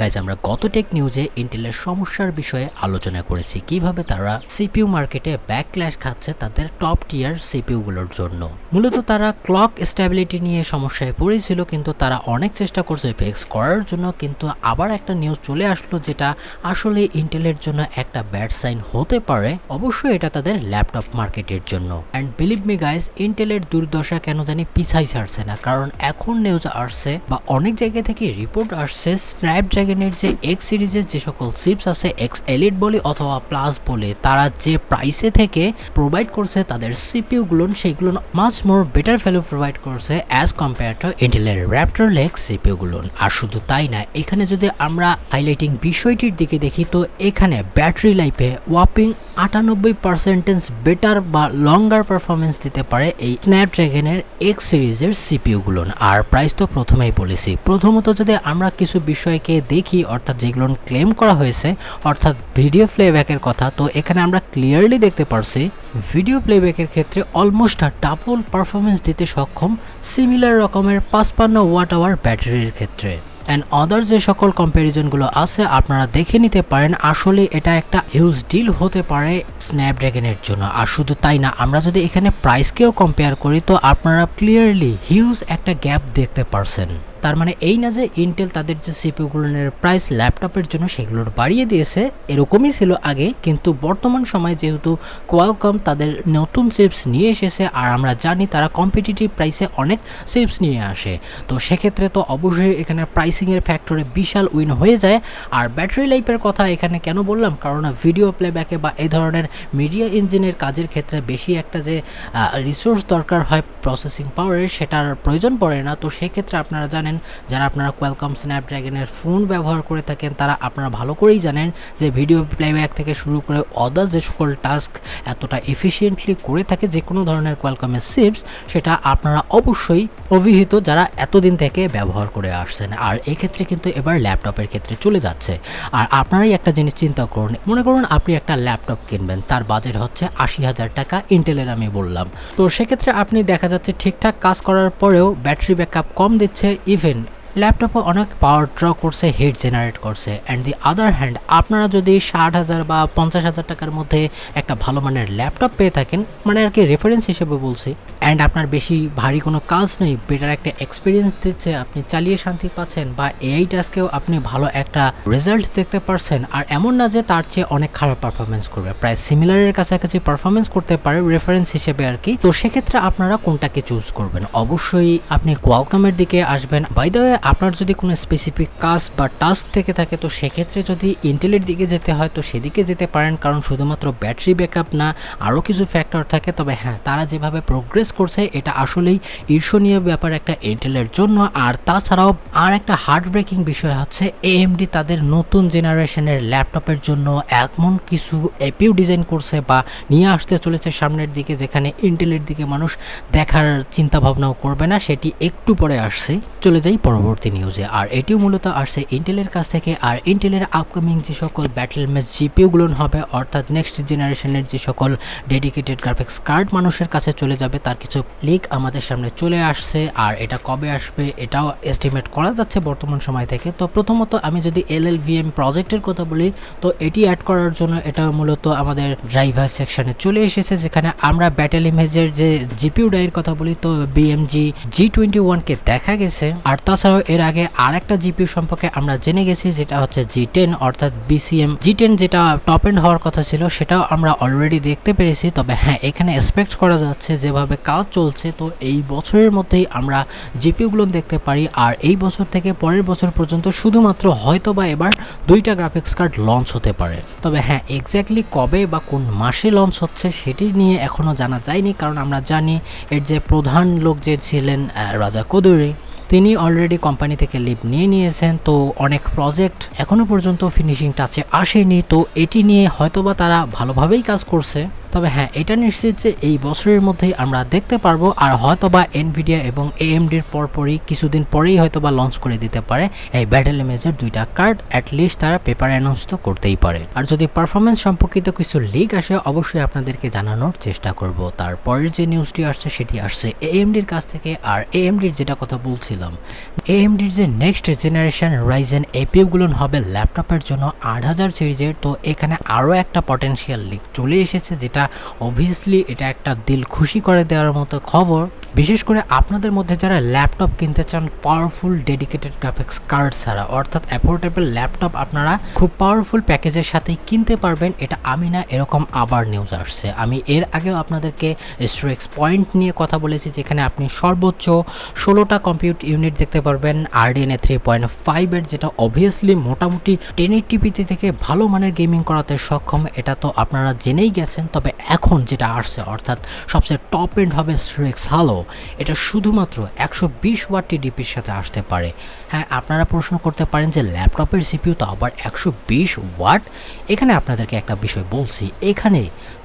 Guys আমরা গত take নিউজে ইন্টেলের সমস্যার বিষয়ে আলোচনা করেছি। কীভাবে তারা সিপিইউ মার্কেটে ব্যাকক্ল্যাশ খাচ্ছে তাদের টপ টিয়ার সিপিইউগুলোর জন্য। মূলত তারা ক্লক স্ট্যাবিলিটি নিয়ে সমস্যায় পড়েছিল, কিন্তু তারা অনেক চেষ্টা করছে ফিক্স করার জন্য, কিন্তু আবার একটা নিউজ চলে আসলো যেটা আসলে ইন্টেলের জন্য একটা ব্যাড সাইন হতে পারে। অবশ্যই এটা তাদের ল্যাপটপ মার্কেটের জন্য। অ্যান্ড বিলিভ মি গাইজ ইন্টেলের দুর্দশা কেন জানি পিছাই ছাড়ছে না, কারণ এখন নিউজ আসছে বা অনেক জায়গা থেকে রিপোর্ট আসছে স্ন্যাপড্রাগনের যে এক্স সিরিজের যে সকল চিপস আছে এক্স এলিট বলে অথবা প্লাস বলে, তারা যে প্রাইসে থেকে প্রোভাইড করছে তাদের সিপিইউগুলো সেইগুলো much more better value provide করছে অ্যাজ কম্পেয়ার টু ইন্টেলের র্যাপটর লেগ সিপিইউগুলো আর শুধু তাই না, এখানে যদি আমরা হাইলাইটিং বিষয়টির দিকে দেখি, তো এখানে ব্যাটারি লাইফে ওয়াপিং আটানব্বই পার্সেন্টেজ বেটার বা লঙ্গার পারফরমেন্স দিতে পারে এই স্ন্যাপড্রাগনের এক্স সিরিজের সিপিইউগুলো আর প্রাইস তো প্রথমেই বলেছি। প্রথমত যদি আমরা কিছু বিষয়কে দেখি অর্থাৎ যেগুলো ক্লেম করা হয়েছে, অর্থাৎ ভিডিও প্লেব্যাকের কথা, তো এখানে আমরা ক্লিয়ারলি দেখতে পারছি ভিডিও প্লেব্যাকের ক্ষেত্রে অলমোস্ট ডাবল পারফরমেন্স দিতে সক্ষম সিমিলার রকমের পাঁচপান্ন ওয়াট আওয়ার ব্যাটারির ক্ষেত্রে। অ্যান্ড আদার যে সকল কম্প্যারিজনগুলো আছে, আপনারা দেখে নিতে পারেন, আসলে এটা একটা হিউজ ডিল হতে পারে স্ন্যাপড্রাগনের জন্য। আর শুধু তাই না, আমরা যদি এখানে প্রাইসকেও কম্পেয়ার করি, তো আপনারা ক্লিয়ারলি হিউজ একটা গ্যাপ দেখতে পারছেন। তার মানে এই না যে ইন্টেল তাদের যে সিপিউগুলোর প্রাইস ল্যাপটপের জন্য সেগুলোর বাড়িয়ে দিয়েছে, এরকমই ছিল আগে, কিন্তু বর্তমান সময়ে যেহেতু কোয়ালকম তাদের নতুন চিপস নিয়ে এসেছে, আর আমরা জানি তারা কম্পিটিটিভ প্রাইসে অনেক চিপস নিয়ে আসে, তো সেক্ষেত্রে তো অবশ্যই এখানে প্রাইসিংয়ের ফ্যাক্টরে বিশাল উইন হয়ে যায়। আর ব্যাটারি লাইফের কথা এখানে কেন বললাম? কারণ ভিডিও প্লেব্যাকে বা এই ধরনের মিডিয়া ইঞ্জিনের কাজের ক্ষেত্রে বেশি একটা যে রিসোর্স দরকার হয় প্রসেসিং পাওয়ারের সেটার প্রয়োজন পড়ে না, তো সেক্ষেত্রে আপনারা জানেন যারা আপনারা কোয়ালকম স্ন্যাপড্রাগনের ফোন ব্যবহার করে থাকেন, তারা আপনারা ভালো করেই জানেন যে ভিডিও প্লেব্যাক থেকে শুরু করে অদার যে সকল টাস্ক এতটা এফিসিয়েন্টলি করে থাকে যে কোনো ধরনের কোয়ালকমের সিপস সেটা আপনারা অবশ্যই অভিহিত যারা এতদিন থেকে ব্যবহার করে আসছেন। আর এক্ষেত্রে কিন্তু এবার ল্যাপটপের ক্ষেত্রে চলে যাচ্ছে। আর আপনারাই একটা জিনিস চিন্তা করুন, মনে করুন আপনি একটা ল্যাপটপ কিনবেন, তার বাজেট হচ্ছে আশি হাজার টাকা ইন্টেলের আমি বললাম। তো সেক্ষেত্রে আপনি দেখা যাচ্ছে ঠিকঠাক কাজ করার পরেও ব্যাটারি ব্যাকআপ কম দিচ্ছে event ল্যাপটপে অনেক পাওয়ার ড্র করছে হিট জেনারেট করছে। অ্যান্ড দি আদার হ্যান্ড আপনারা যদি ষাট হাজার বা পঞ্চাশ হাজার টাকার মধ্যে একটা ভালো মানের ল্যাপটপ পেয়ে থাকেন মানে আর কি রেফারেন্স হিসেবে বলছি অ্যান্ড আপনার বেশি ভারী কোনো কাজ নেই বেটার একটা এক্সপিরিয়েন্স দিচ্ছে, আপনি চালিয়ে শান্তি পাচ্ছেন, বা এআই টাস্কেও আপনি ভালো একটা রেজাল্ট দেখতে পারছেন, আর এমন না যে তার চেয়ে অনেক খারাপ পারফরমেন্স করবে। প্রায় সিমিলারের কাছাকাছি পারফরমেন্স করতে পারে রেফারেন্স হিসেবে আর কি। তো সেক্ষেত্রে আপনারা কোনটাকে চুজ করবেন? অবশ্যই আপনি কোয়ালকামের দিকে আসবেন। বাই আপনার যদি কোনো স্পেসিফিক কাজ বা টাস্ক থেকে থাকে, তো সেক্ষেত্রে যদি ইন্টেলের দিকে যেতে হয়, তো সেদিকে যেতে পারেন। কারণ শুধুমাত্র ব্যাটারি ব্যাকআপ না, আরও কিছু ফ্যাক্টর থাকে। তবে হ্যাঁ তারা যেভাবে প্রোগ্রেস করছে, এটা আসলেই ঈর্ষণীয় ব্যাপার একটা ইন্টেলের জন্য। আর তাছাড়াও আর একটা হার্ট ব্রেকিং বিষয় হচ্ছে এএমডি তাদের নতুন জেনারেশনের ল্যাপটপের জন্য এমন কিছু এপিউ ডিজাইন করছে বা নিয়ে আসতে চলেছে সামনের দিকে, যেখানে ইন্টেলের দিকে মানুষ দেখার চিন্তা ভাবনাও করবে না। সেটি একটু পরে আসছে। চলে যাই পরবর্তী নিউজে আর এটিও মূলত আসছে ইন্টেলের কাছ থেকে। আর ইন্টেলের আপকামিং যে সকল ব্যাটেল ম্যাচ জিপিওগুলো হবে, অর্থাৎ নেক্সট জেনারেশনের যে সকল ডেডিকেটেড গ্রাফিক্স কার্ড মানুষের কাছে চলে যাবে, তার কিছু লিক আমাদের সামনে চলে আসছে। আর এটা কবে আসবে, এটাও এস্টিমেট করা যাচ্ছে বর্তমান সময় থেকে। তো প্রথমত আমি যদি এল এল ভিএম প্রজেক্টের কথা বলি, তো এটি অ্যাড করার জন্য এটা মূলত আমাদের ড্রাইভার সেকশনে চলে এসেছে, যেখানে আমরা ব্যাটেল ইমেজের যে জিপিউ ডাইয়ের কথা বলি, তো বিএমজি জি টোয়েন্টি ওয়ানকে দেখা গেছে। আর তাছাড়াও এর আগে আর একটা জিপিউ সম্পর্কে আমরা জেনে গেছি, যেটা হচ্ছে জি টেন অর্থাৎ বিসিএম জি টেন যেটা টপ এন্ড হওয়ার কথা ছিল, সেটাও আমরা অলরেডি দেখতে পেরেছি। তবে হ্যাঁ এখানে এক্সপেক্ট করা যাচ্ছে যেভাবে কাজ চলছে, তো এই বছরের মধ্যেই আমরা জিপিউগুলো দেখতে পারি। আর এই বছর থেকে পরের বছর পর্যন্ত শুধুমাত্র হয়তো বা এবার দুইটা গ্রাফিক্স কার্ড লঞ্চ হতে পারে। তবে হ্যাঁ এক্স্যাক্টলি কবে বা কোন মাসে লঞ্চ হচ্ছে সেটি নিয়ে এখনও জানা যায়নি, কারণ আমরা জানি এর যে প্রধান লোক যে ছিলেন রাজা কদুরি। তিনি অলরেডি কোম্পানি থেকে লিভ নিয়ে নিয়েছেন, তো অনেক প্রজেক্ট এখনও পর্যন্ত ফিনিশিং টাচে আসেনি, তো এটি নিয়ে হয়তোবা তারা ভালোভাবেই কাজ করছে। তবে হ্যাঁ এটা নিশ্চিত যে এই বছরের মধ্যেই আমরা দেখতে পারব আর হয়তোবা এনভিডিয়া এবং এএমডির পরপরই কিছুদিন পরেই হয়তোবা লঞ্চ করে দিতে পারে এই ব্যাটেল ইমেজের দুইটা কার্ড অ্যাটলিস্ট তারা পেপার অ্যানাউন্স তো করতেই পারে। আর যদি পারফরমেন্স সম্পর্কিত কিছু লিক আসে, অবশ্যই আপনাদেরকে জানানোর চেষ্টা করব। তারপরের যে নিউজটি আসছে, সেটি আসছে এএমডির কাছ থেকে। আর এএমডির যেটা কথা বলছিলাম এএমডির যে নেক্সট জেনারেশন রাইজেন এপিওগুলো হবে ল্যাপটপের জন্য আট হাজার সিরিজের তো এখানে আরও একটা পটেনশিয়াল লিক চলে এসেছে, যেটা অবভিয়াসলি এটা একটা দিল খুশি করে দেওয়ার মতো খবর। বিশেষ করে আপনাদের মধ্যে যারা ল্যাপটপ কিনতে চান পাওয়ারফুল ডেডিকেটেড গ্রাফিক্স কার্ড ছাড়া, অর্থাৎ অ্যাফোর্ডেবল ল্যাপটপ আপনারা খুব পাওয়ারফুল প্যাকেজের সাথেই কিনতে পারবেন, এটা আমি না, এরকম আবার নিউজ আসছে। আমি এর আগেও আপনাদেরকে স্ট্রেক্স পয়েন্ট নিয়ে কথা বলেছি, যেখানে আপনি সর্বোচ্চ ষোলোটা কম্পিউট ইউনিট দেখতে পারবেন আরডিএনএ থ্রি পয়েন্ট ফাইভের যেটা অবভিয়াসলি মোটামুটি টেন টিপিতে থেকে ভালো মানের গেমিং করাতে সক্ষম, এটা তো আপনারা জেনেই গেছেন, তবে এখন যেটা আসছে, অর্থাৎ সবচেয়ে টপ এন্ড হবে স্ট্রেক্স হালো এটা শুধুমাত্র একশো বিশ ওয়াট ডিপির সাথে আসতে পারে। হ্যাঁ আপনারা প্রশ্ন করতে পারেন যে ল্যাপটপের সিপিউ তো আবার একশো বিশ ওয়াট? এখানে আপনাদেরকে একটা বিষয় বলছি। এখানে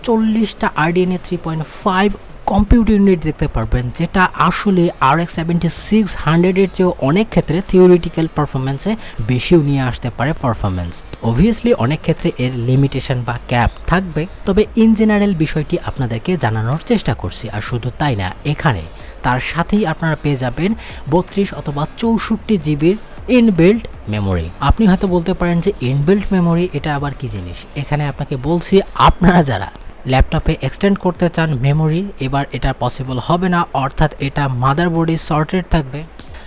চল্লিশটা RDNA three point five computer unit দেখতে পারবেন, যেটা আসলে আর এক্স সেভেন্টি সিক্স হান্ড্রেডের চেয়েও অনেক ক্ষেত্রে থিওরিটিক্যাল পারফরমেন্সে বেশিও নিয়ে আসতে পারে পারফরমেন্স অবভিয়াসলি অনেক ক্ষেত্রে এর লিমিটেশন বা ক্যাপ থাকবে, তবে ইন জেনারেল বিষয়টি আপনাদেরকে জানানোর চেষ্টা করছি, আর শুধু তাই না, এখানে তার সাথেই আপনারা পেয়ে যাবেন বত্রিশ অথবা চৌষট্টি জিবির ইনবিল্ট মেমোরি আপনি হয়তো বলতে পারেন যে ইনবিল্ট মেমোরি এটা আবার কি জিনিস? এখানে আপনাকে বলছি, আপনারা যারা ল্যাপটপে এক্সটেন্ড করতে চান মেমোরি এবার এটা পসিবল হবে না, অর্থাৎ এটা মাদারবোর্ডে সর্টেড থাকবে।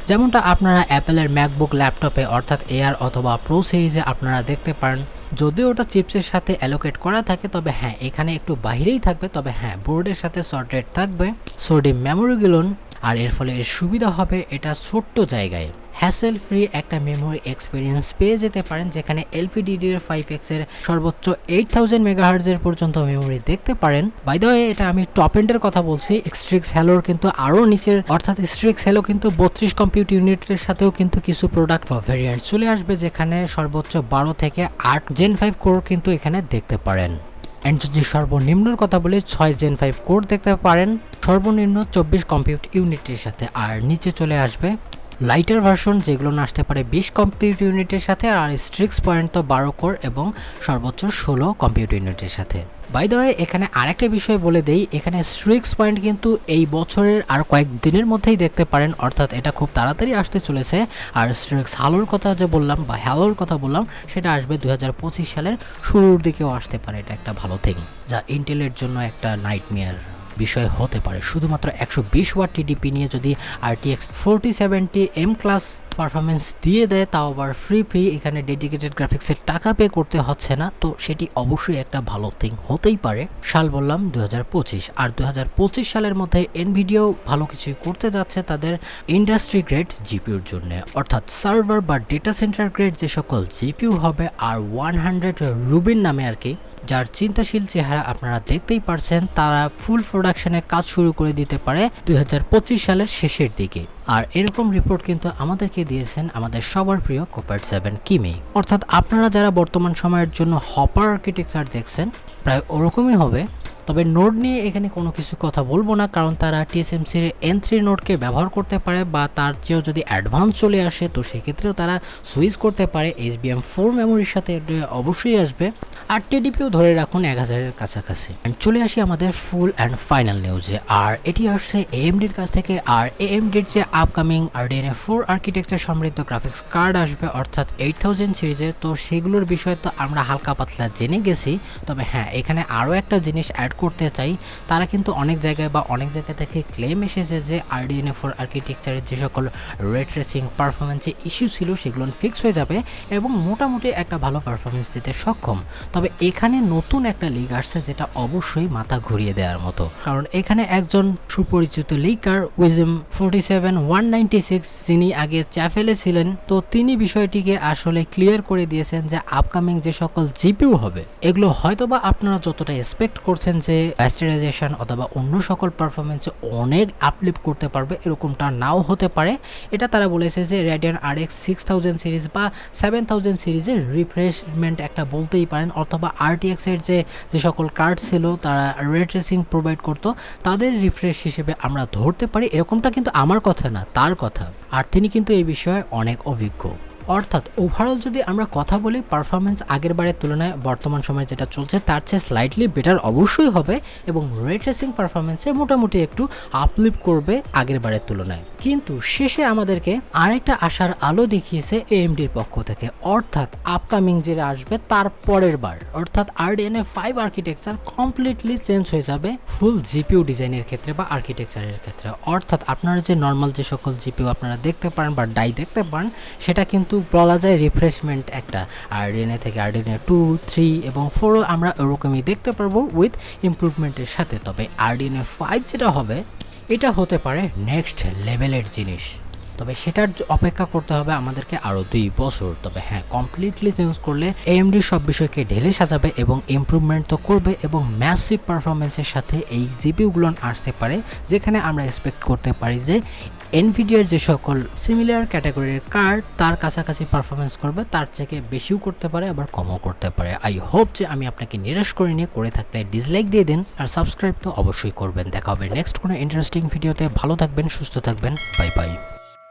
যেমনটা আপনারা অ্যাপেলের ম্যাকবুক ল্যাপটপে, অর্থাৎ এয়ার অথবা প্রো সিরিজে আপনারা দেখতে পারেন। যদিও ওটা চিপসের সাথে অ্যালোকেট করা থাকে, তবে হ্যাঁ এখানে একটু বাহিরেই থাকবে, তবে হ্যাঁ বোর্ডের সাথে সর্টেড থাকবে। সোডি মেমোরিগুলো আর এর ফলে এর সুবিধা হবে এটা ছোট্ট জায়গায়। হ্যাসেল ফ্রি একটা মেমোরি এক্সপিরিয়েন্স পেয়ে যেতে পারেন, যেখানে এলপিডিডির ফাইভ এক্সের সর্বোচ্চ এইট থাউজেন্ড মেগাহার্জের পর্যন্ত মেমোরি দেখতে পারেন। বাই দ্য এটা আমি টপ এন্ডের কথা বলছি। স্ট্রিক্স হ্যালোর কিন্তু আরও নিচের, অর্থাৎ স্ট্রিক্স হ্যালো কিন্তু বত্রিশ কম্পিউট ইউনিটের সাথেও কিন্তু কিছু প্রোডাক্ট বা ভেরিয়েন্ট চলে আসবে, যেখানে সর্বোচ্চ বারো থেকে আট জেন ফাইভ কোর কিন্তু এখানে দেখতে পারেন। অ্যান্ড যদি সর্বনিম্নর কথা বলি, ছয় জেন ফাইভ কোর দেখতে পারেন। সর্বনিম্ন চব্বিশ কম্পিউট ইউনিটের সাথে, আর নিচে চলে আসবে লাইটার ভার্সন যেগুলো আসতে পারে বিশ কম্পিউট ইউনিটের সাথে আর স্ট্রিক্স পয়েন্ট তো বারো কোর এবং সর্বোচ্চ ষোলো কম্পিউট ইউনিটের সাথে। বাই দ্য এখানে আরেকটা বিষয় বলে দেই, এখানে স্ট্রিক্স পয়েন্ট কিন্তু এই বছরের আর কয়েক দিনের মধ্যেই দেখতে পারেন, অর্থাৎ এটা খুব তাড়াতাড়ি আসতে চলেছে। আর স্ট্রিক্স হালোর কথা যে বললাম বা হ্যালোর কথা বললাম, সেটা আসবে দু হাজার পঁচিশ সালের শুরুর দিকেও আসতে পারে, এটা একটা ভালো থিং যা ইন্টেলের জন্য একটা নাইট নাইটমেয়ার বিষয় হতে পারে। শুধুমাত্র একশো বিশ ওয়াট টিডিপি নিয়ে যদি RTX forty seventy M class performance দিয়ে দেয়, তাও আবার ফ্রি ফ্রি এখানে ডেডিকেটেড গ্রাফিক্সের টাকা পে করতে হচ্ছে না। তো সেটি অবশ্যই একটা ভালো থিং হতেই পারে। সাল বললাম দুই হাজার পঁচিশ। আর দুই হাজার পঁচিশ সালের মধ্যে এনভিডিও ভালো কিছু করতে যাচ্ছে তাদের ইন্ডাস্ট্রি গ্রেড জিপিউর জন্য। অর্থাৎ সার্ভার বা ডেটা সেন্টার গ্রেড যে সকল জিপিউ হবে, আর ওয়ান হান্ড্রেড রুবিন নামে আর কি যার চিন্তাশীল চেহারা আপনারা দেখতেই পারছেন, তারা ফুল প্রোডাকশনে কাজ শুরু করে দিতে পারে দুই হাজার পঁচিশ সালের শেষের দিকে। আর এরকম রিপোর্ট কিন্তু আমাদেরকে দিয়েছেন আমাদের সবার প্রিয় কোপার সেভেন কিমি। অর্থাৎ আপনারা যারা বর্তমান সময়ের জন্য হপার আর্কিটেকচার দেখছেন, প্রায় ওরকমই হবে। তবে নোড নিয়ে এখানে কোনো কিছু কথা বলব না, কারণ তারা টিএসএমসির এন থ্রি নোডকে ব্যবহার করতে পারে বা তার চেয়েও যদি অ্যাডভান্স চলে আসে, তো সেক্ষেত্রেও তারা সুইচ করতে পারে। এইচবিএম ফোর মেমোরির সাথে অবশ্যই আসবে। আর টিডিপিও ধরে রাখুন এক হাজারের কাছাকাছি। চলে আসি আমাদের ফুল অ্যান্ড ফাইনাল নিউজে। আর এটি আসছে এএমডির কাছ থেকে। আর এএমডির যে আপকামিং আরডিএনএ ফোর আর্কিটেকচার সমৃদ্ধ গ্রাফিক্স কার্ড আসবে, অর্থাৎ এইট থাউজেন্ড সিরিজে। তো সেগুলোর বিষয়ে তো আমরা হালকা পাতলা জেনে গেছি। তবে হ্যাঁ এখানে আরও একটা জিনিস অ্যাড করতে চাই, তারা কিন্তু অনেক জায়গায় বা অনেক জায়গা থেকে ক্লেম এসেছে যে আরডিএনএ ফোর আর্কিটেকচারের যে সকল রেড রেসিং পারফরমেন্সে ইস্যু ছিল, সেগুলো ফিক্স হয়ে যাবে এবং মোটামুটি একটা ভালো পারফরমেন্স দিতে সক্ষম। তবে এখানে নতুন একটা লিগ আসছে যেটা অবশ্যই মাথা ঘুরিয়ে দেওয়ার মতো। কারণ এখানে একজন সুপরিচিত leaker উইজম forty seven one ninety six যিনি আগে চ্যাফেলে ছিলেন, তো তিনি বিষয়টিকে আসলে ক্লিয়ার করে দিয়েছেন যে আপকামিং যে সকল জিপিউ হবে, এগুলো হয়তোবা আপনারা যতটা এক্সপেক্ট করছেন যে ব্যাস্টারাইজেশন অথবা অন্য সকল পারফরমেন্সে অনেক আপলিপ করতে পারবে, এরকমটা নাও হতে পারে। এটা তারা বলেছে যে Radeon R X six thousand series বা সেভেন থাউজেন্ড সিরিজের রিফ্রেশমেন্ট একটা বলতেই পারেন, অথবা আরটিএক্স এর যে যে সকল কার্ড ছিল তারা রে ট্রেসিং প্রোভাইড করতো, তাদের রিফ্রেশ হিসেবে আমরা ধরতে পারি। এরকমটা কিন্তু আমার কথা না, তার কথা। আর তিনি কিন্তু এই বিষয়ে অনেক অভিজ্ঞ। অর্থাৎ ওভারঅল যদি আমরা কথা বলি পারফরমেন্স আগের বারের তুলনায় বর্তমান সময়ে যেটা চলছে, তার চেয়ে স্লাইটলি বেটার অবশ্যই হবে এবং রে ট্রেসিং পারফরমেন্সে মোটামুটি একটু আপলিপ করবে আগের বারের তুলনায়। কিন্তু শেষে আমাদেরকে আরেকটা আশার আলো দেখিয়েছে এএমডির পক্ষ থেকে, অর্থাৎ আপকামিং যেটা আসবে তার পরের বার। অর্থাৎ RDNA five architecture completely change হয়ে যাবে ফুল জিপিউ ডিজাইনের ক্ষেত্রে বা আর্কিটেকচারের ক্ষেত্রে। অর্থাৎ আপনারা যে নর্মাল যে সকল জিপিউ আপনারা দেখতে পারেন বা ডাই দেখতে পারেন, সেটা কিন্তু বলা যায় রিফ্রেশমেন্ট একটা। আরডিএনএ থেকে আরডিএনএ টু থ্রি এবং ফোরও আমরা ওরকমই দেখতে পারব উইথ ইমপ্রুভমেন্টের সাথে। তবে আরডিএনএ ফাইভ যেটা হবে, এটা হতে পারে নেক্সট লেভেলের জিনিস। তবে সেটার অপেক্ষা করতে হবে আমাদেরকে আরও দুই বছর। তবে হ্যাঁ কমপ্লিটলি চেঞ্জ করলে এএমডি সব বিষয়কে ঢেলে সাজাবে এবং ইমপ্রুভমেন্ট তো করবে এবং ম্যাসিভ পারফরমেন্সের সাথে এই জিপিগুলো আসতে পারে, যেখানে আমরা এক্সপেক্ট করতে পারি যে এনভিডিয়ার যে সকল সিমিলার ক্যাটাগরির কার্ড তার কাছাকাছি পারফরমেন্স করবে, তার থেকে বেশিও করতে পারে, আবার কমও করতে পারে। আই হোপ যে আমি আপনাকে নিরাশ করে নিয়ে করে থাকলে ডিসলাইক দিয়ে দিন, আর সাবস্ক্রাইব তো অবশ্যই করবেন। দেখা হবে নেক্সট কোনো ইন্টারেস্টিং ভিডিওতে ভালো থাকবেন, সুস্থ থাকবেন। Bye bye